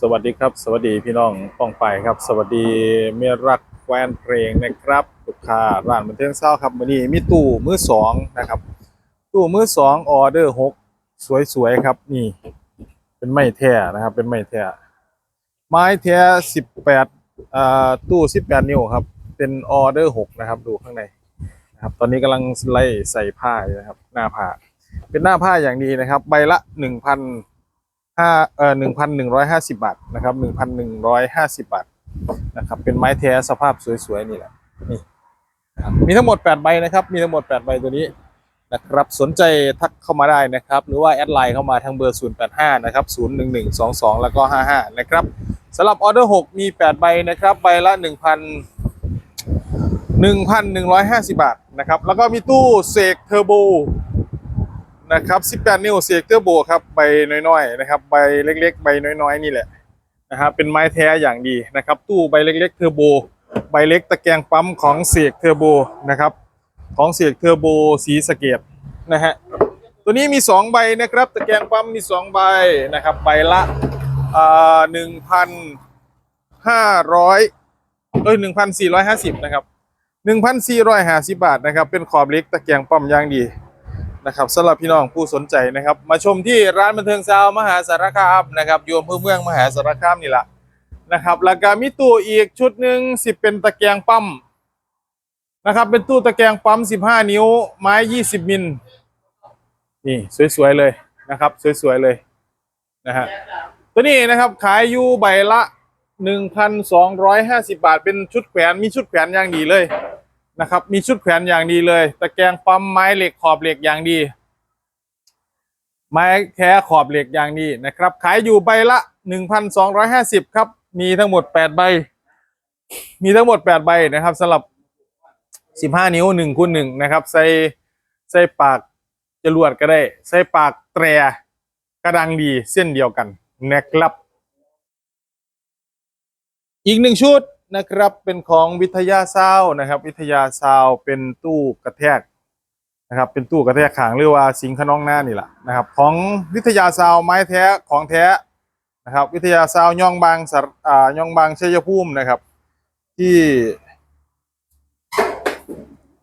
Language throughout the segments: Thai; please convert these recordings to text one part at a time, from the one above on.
สวัสดีครับ สวัสดีพี่น้องป้องไปครับ สวัสดีเมียรักแฟนเพลงนะครับลูกค้าร้านบันเทิงเศร้าครับวันนี้มีตู้มือสองนะครับ ตู้มือสองออเดอร์หกสวยๆครับ นี่ เป็นไม้แท้นะครับ เป็นไม้แท้ไม้แท้สิบแปดอ่าตู้สิบแปดนิ้วครับ เป็นออเดอร์หกนะครับ ดูข้างในนะครับ ตอนนี้กำลังไล่ใส่ผ้าอยู่นะครับ หน้าผ้าเป็นหน้าผ้าอย่างดีนะครับ ใบละหนึ่งพัน ห้าเอ่อหนึ่งพันหนึ่งร้อยห้าสิบาทนะครับหนึ่งพันหนึ่งร้อยห้าสิบาทนะครับ เป็นไม้แท้สภาพสวยๆนี่แหละนี่มีทั้งหมดแปดใบนะครับ มีทั้งหมดแปดใบตัวนี้นะครับสนใจทักเข้ามาได้นะครับ หรือว่าแอดไลน์เข้ามาทางเบอร์ 0 8 5 นะครับ 0 1 1 2 2 แล้วก็ 55 นะครับสำหรับออเดอร์ 6 มี 8 ใบนะครับ ใบละ 1,000 1,150 บาทนะครับ แล้วก็มีตู้เสกเทอร์โบ นะครับ18 นิ้วเสียกเตอร์โบครับใบน้อยๆนะครับใบเล็ก ๆ ใบน้อยๆนี่แหละนะครับเป็นไม้แท้อย่างดีนะครับ ตู้ใบเล็ก ๆ เทอร์โบ ใบเล็กตะแกรงปั๊มของเสียกเทอร์โบนะครับ ของเสียกเทอร์โบสีสเกตนะฮะตัวนี้มี 2 ใบนะครับตะแกรงปั๊มมี 2 ใบนะครับใบละอ่าหนึ่งพันห้าร้อยเอ้ยหนึ่งพันสี่ร้อยห้าสิบนะครับหนึ่งพันสี่ร้อยห้าสิบบาทนะครับ เป็นขอบเล็กตะแกรงปั๊มอย่างดี นะครับสำหรับพี่น้องผู้สนใจนะครับ มาชมที่ร้านบันเทิงซาวมหาสารคามนะครับอยู่อำเภอเมืองมหาสารคามนี่แหละนะครับแล้วก็มีตู้อีกชุดหนึ่งสิเป็นตะแกรงปั๊มนะครับ เป็นตู้ตะแกรงปั๊ม15 นิ้ว ไม้ 20 มิลนี่สวยๆเลยนะครับ สวยๆเลยนะฮะตัวนี้นะครับขายอยู่ใบละ 1,250 บาท เป็นชุดแขวนมีชุดแขวนอย่างดีเลย นะครับ มีชุดแขวนอย่างดีเลย ตะแกรงปั๊มไม้เหล็กขอบเหล็กอย่างดี ไม้แท้ขอบเหล็กอย่างดีนะครับ ขายอยู่ใบละหนึ่งพันสองร้อยห้าสิบครับ มีทั้งหมดแปดใบ มีทั้งหมดแปดใบนะครับสำหรับสิบห้านิ้วหนึ่งคูณหนึ่งนะครับ ใส่ใส่ปากจรวดก็ได้ ใส่ปากแตรกระดังดีเส้นเดียวกันนะครับ อีกหนึ่งชุด นะครับเป็นของวิทยาซาวนะครับ วิทยาซาวเป็นตู้กระแทกนะครับ เป็นตู้กระแทกขางหรือว่าสิงขน้องหน้านี่แหละนะครับ ของวิทยาซาวไม้แท้ของแท้นะครับ วิทยาซาวย่องบางสอ่าย่องบางชัยภูมินะครับ ที่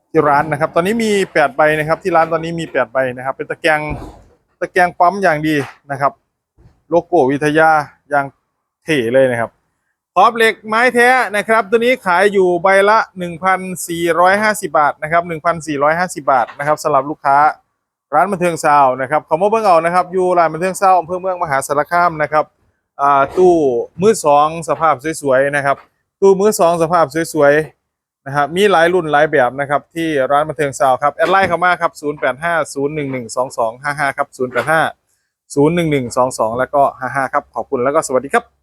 ที่ร้านนะครับ ตอนนี้มีแปดใบนะครับ ที่ร้านตอนนี้มีแปดใบนะครับ เป็นตะแกรงตะแกรงปั๊มอย่างดีนะครับ โลโก้วิทยาอย่างเท่เลยนะครับ ขอบเหล็กไม้แท้นะครับ ตัวนี้ขายอยู่ใบละ 1,450 บาทนะครับ 1,450 บาทนะครับสำหรับลูกค้าร้านบันเทิงซาวนะครับขอมาเบิ่งเอานะครับอยู่ร้านบันเทิงซาวอำเภอเมืองมหาสารคามนะครับตู้มือสองสภาพสวยๆนะครับ ตู้มือสองสภาพสวยๆนะครับมีหลายรุ่นหลายแบบนะครับที่ร้านบันเทิงซาวครับแอดไลน์เข้ามาครับ 0850112255 ครับ 085 01122แล้วก็ 55 ครับ ขอบคุณแล้วก็สวัสดีครับ